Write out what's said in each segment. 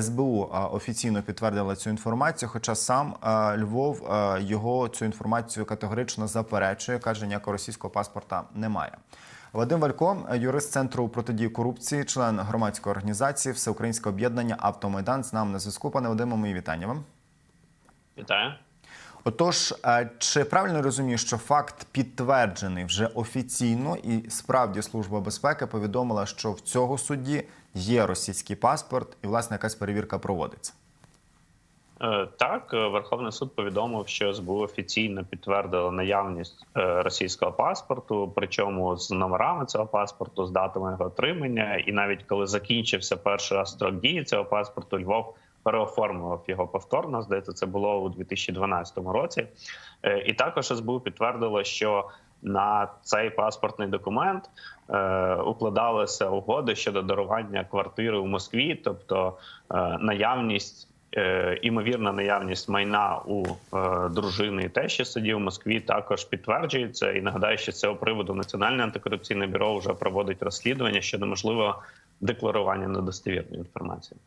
СБУ офіційно підтвердила цю інформацію, хоча сам Львов його цю інформацію категорично заперечує, каже, ніякого російського паспорта немає. Вадим Валько, юрист центру протидії корупції, член громадської організації Всеукраїнське об'єднання Автомайдан. З нами на зв'язку. Пане Вадиме, мої вітання вам. Вітаю. Отож, чи правильно розумію, що факт підтверджений вже офіційно, і справді служба безпеки повідомила, що в цього судді є російський паспорт, і власне якась перевірка проводиться? Е, Так, е, Верховний суд повідомив, що СБУ офіційно підтвердила наявність е, російського паспорту, причому з номерами цього паспорту, з датами його отримання. І навіть коли закінчився перший раз строк дії цього паспорту, Львов переоформував його повторно. Здається, це було у 2012 році. І також СБУ підтвердило, що на цей паспортний документ е, укладалися угоди щодо дарування квартири у Москві, тобто е, наявність. Е, Імовірна наявність майна у е, дружини і тещі судді в Москві також підтверджується. І нагадаю, що з цього приводу Національне антикорупційне бюро вже проводить розслідування щодо можливого декларування недостовірної інформації.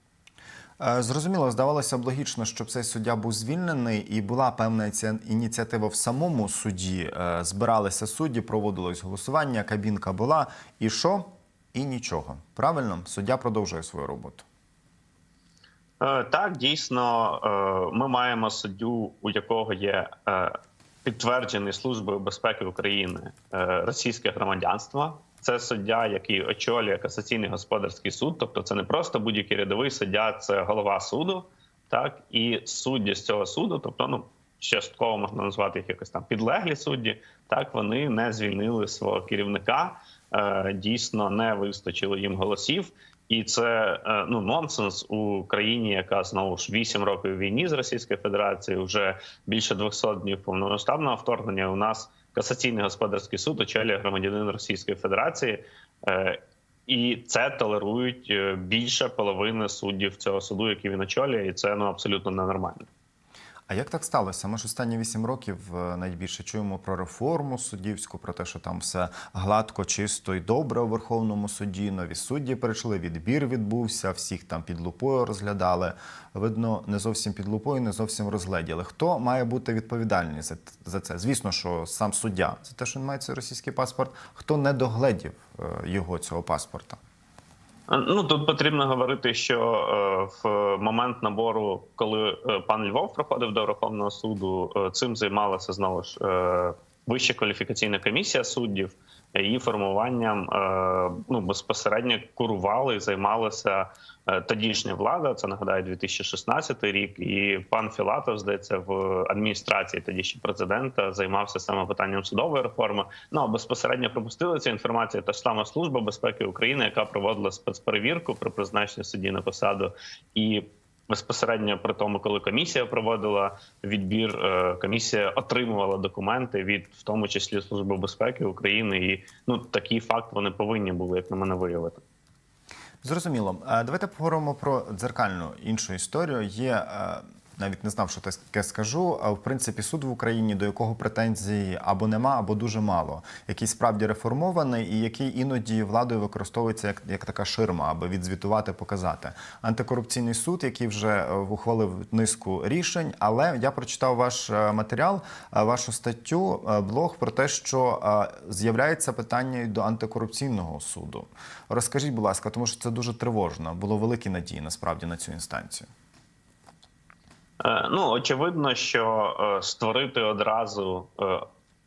Е, Зрозуміло, здавалося б логічно, щоб цей суддя був звільнений, і була певна іці- ініціатива в самому суді. Е, Збиралися судді, проводилось голосування, кабінка була. І що? І нічого. Правильно, суддя продовжує свою роботу. Е, Так, дійсно, ми маємо суддю, у якого є підтверджений службою безпеки України російське громадянство. Це суддя, який очолює касаційний господарський суд. Тобто, це не просто будь-який рядовий суддя, це голова суду. Так і судді з цього суду, тобто, ну частково можна назвати їх якось там підлеглі судді. Так вони не звільнили свого керівника. Е, Дійсно, не вистачило їм голосів. І це е, ну нонсенс у країні, яка знову ж 8 років війні з Російською Федерацією, вже більше 200 днів повномасштабного вторгнення. У нас касаційний господарський суд очолює громадянин Російської Федерації, Е, і це толерують е, більше половини суддів цього суду, які він очолює, і це ну абсолютно ненормально. А як так сталося? Ми ж останні вісім років е, найбільше чуємо про реформу суддівську, про те, що там все гладко, чисто і добре у Верховному суді. Нові судді прийшли, відбір відбувся, всіх там під лупою розглядали. Видно, не зовсім під лупою, не зовсім розгледіли. Хто має бути відповідальний за, за це? Звісно, що сам суддя за те, що він має цей російський паспорт. Хто не догледів е, його цього паспорта? Ну тут потрібно говорити, що е, в момент набору, коли е, пан Львов проходив до Верховного суду, е, цим займалася знову ж вища кваліфікаційна комісія суддів. Її формуванням е, ну безпосередньо курували і займалася е, тодішня влада. Це нагадаю 2016 рік. І пан Філатов здається в адміністрації тоді ще президента займався саме питанням судової реформи. Ну а безпосередньо пропустили цю інформацію. Та ж сама служба безпеки України, яка проводила спецперевірку при призначенні судді на посаду і. Безпосередньо при тому, коли комісія проводила відбір, е, комісія отримувала документи від в тому числі Служби безпеки України, і ну такий факт вони повинні були, як на мене, виявити. Зрозуміло. Е, Давайте поговоримо про дзеркальну іншу історію. Є е, навіть не знав, що таке скажу. В принципі, суд в Україні, до якого претензій або нема, або дуже мало, який справді реформований і який іноді владою використовується як, як така ширма, аби відзвітувати, показати. Антикорупційний суд, який вже е, ухвалив низку рішень, але я прочитав ваш е, матеріал, е, вашу статтю, блог про те, що з'являється питання до антикорупційного суду. Розкажіть, будь ласка, тому що це дуже тривожно. Було великі надії насправді на цю інстанцію. Е, Ну очевидно, що е, створити одразу е,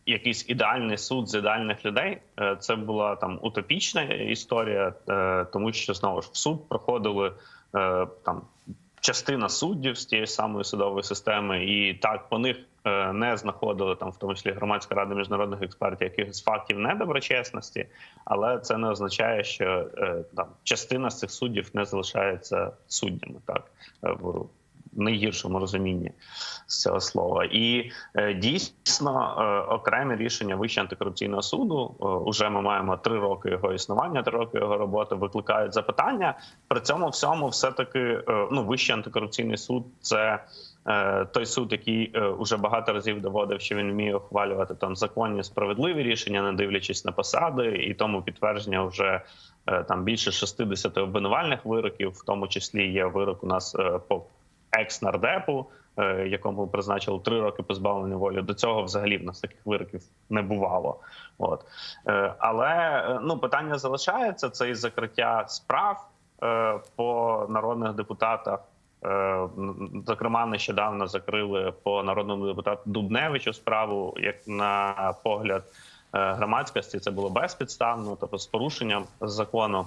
якийсь ідеальний суд з ідеальних людей це була там утопічна історія, тому що знову ж в суд проходили там частина суддів з тієї самої судової системи, і так по них не знаходили там, в тому числі громадська рада міжнародних експертів, якихось фактів недоброчесності, але це не означає, що там частина з цих суддів не залишається суддями так в найгіршому розумінні з цього слова. І е, дійсно е, окремі рішення Вищого антикорупційного суду е, уже ми маємо три роки його існування, три роки його роботи викликають запитання. При цьому всьому, все таки, ну Вищий антикорупційний суд це. Той суд, який уже багато разів доводив, що він вміє ухвалювати там законні справедливі рішення, не дивлячись на посади, і тому підтвердження вже там більше 60 обвинувальних вироків, в тому числі є вирок у нас по екс-нардепу, е, якому призначили три роки позбавлення волі. До цього взагалі в нас таких вироків не бувало. От Е, але е, ну питання залишається: це і закриття справ по народних депутатах. Зокрема, нещодавно закрили по народному депутату Дубневичу справу, як на погляд громадськості, це було безпідставно, тобто з порушенням закону.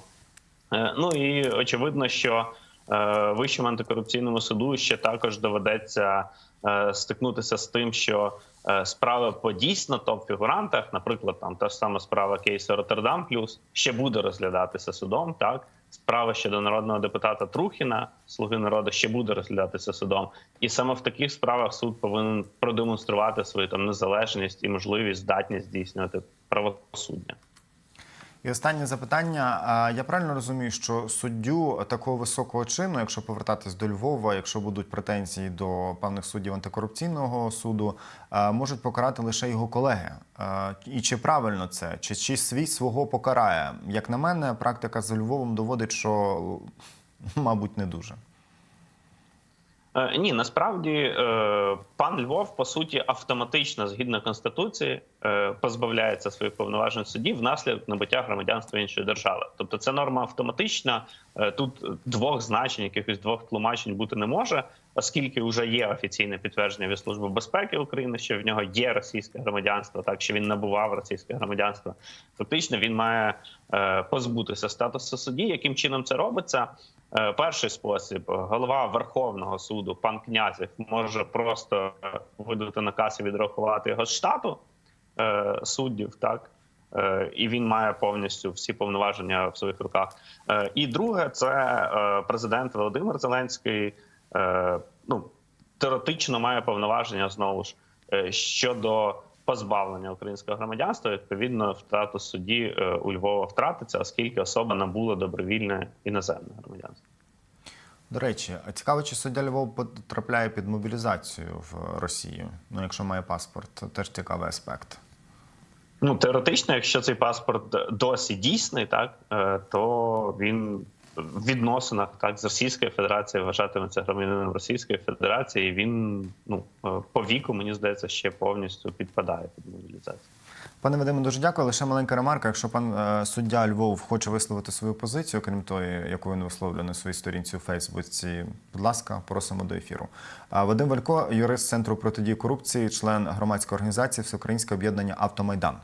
Ну і очевидно, що Вищому антикорупційному суду ще також доведеться е, стикнутися з тим, що е, справи по дійсно топ-фігурантах, наприклад, там та ж сама справа кейсу Роттердам Плюс, ще буде розглядатися судом. Так, справа щодо народного депутата Трухіна, слуги народу, ще буде розглядатися судом. І саме в таких справах суд повинен продемонструвати свою там незалежність і можливість здатність здійснювати правосуддя. І останнє запитання. Я правильно розумію, що суддю такого високого чину, якщо повертатись до Львова, якщо будуть претензії до певних суддів антикорупційного суду, можуть покарати лише його колеги. І чи правильно це? Чи, чи свій свого покарає? Як на мене, практика з Львовом доводить, що мабуть не дуже. Е, Ні, насправді е, пан Львов по суті автоматично, згідно конституції, е, позбавляється своїх повноважень судів внаслідок набуття громадянства іншої держави. Тобто, це норма автоматична. Тут двох значень, якихось двох тлумачень бути не може, оскільки вже є офіційне підтвердження від служби безпеки України, що в нього є російське громадянство, так що він набував російське громадянство. Фактично, він має е, позбутися статусу судді. Яким чином це робиться? Е, Перший спосіб голова Верховного суду, пан Князів, може просто видати наказ і відрахувати його з штату е, суддів, так і він має повністю всі повноваження в своїх руках. І друге, це президент Володимир Зеленський. Е, Ну теоретично має повноваження знову ж е, щодо позбавлення українського громадянства. Відповідно, втрата судді е, у Львова втратиться, оскільки особа набула добровільне іноземне громадянство. До речі, цікаво, чи суддя Львов потрапляє під мобілізацію в Росію? Ну, якщо має паспорт, це теж цікавий аспект. Ну теоретично, якщо цей паспорт досі дійсний, так то він відносинах так з Російською Федерацією вважатиметься громадянином Російської Федерації. Він ну е, по віку, мені здається, ще повністю підпадає під мобілізацію. Пане Вадиме, дуже дякую. Лише маленька ремарка. Якщо пан е, суддя Львов хоче висловити свою позицію, крім тої, яку він висловлює на своїй сторінці у Фейсбуці, будь ласка, просимо до ефіру. Вадим Валько, юрист центру протидії корупції, член громадської організації Всеукраїнське об'єднання Автомайдан.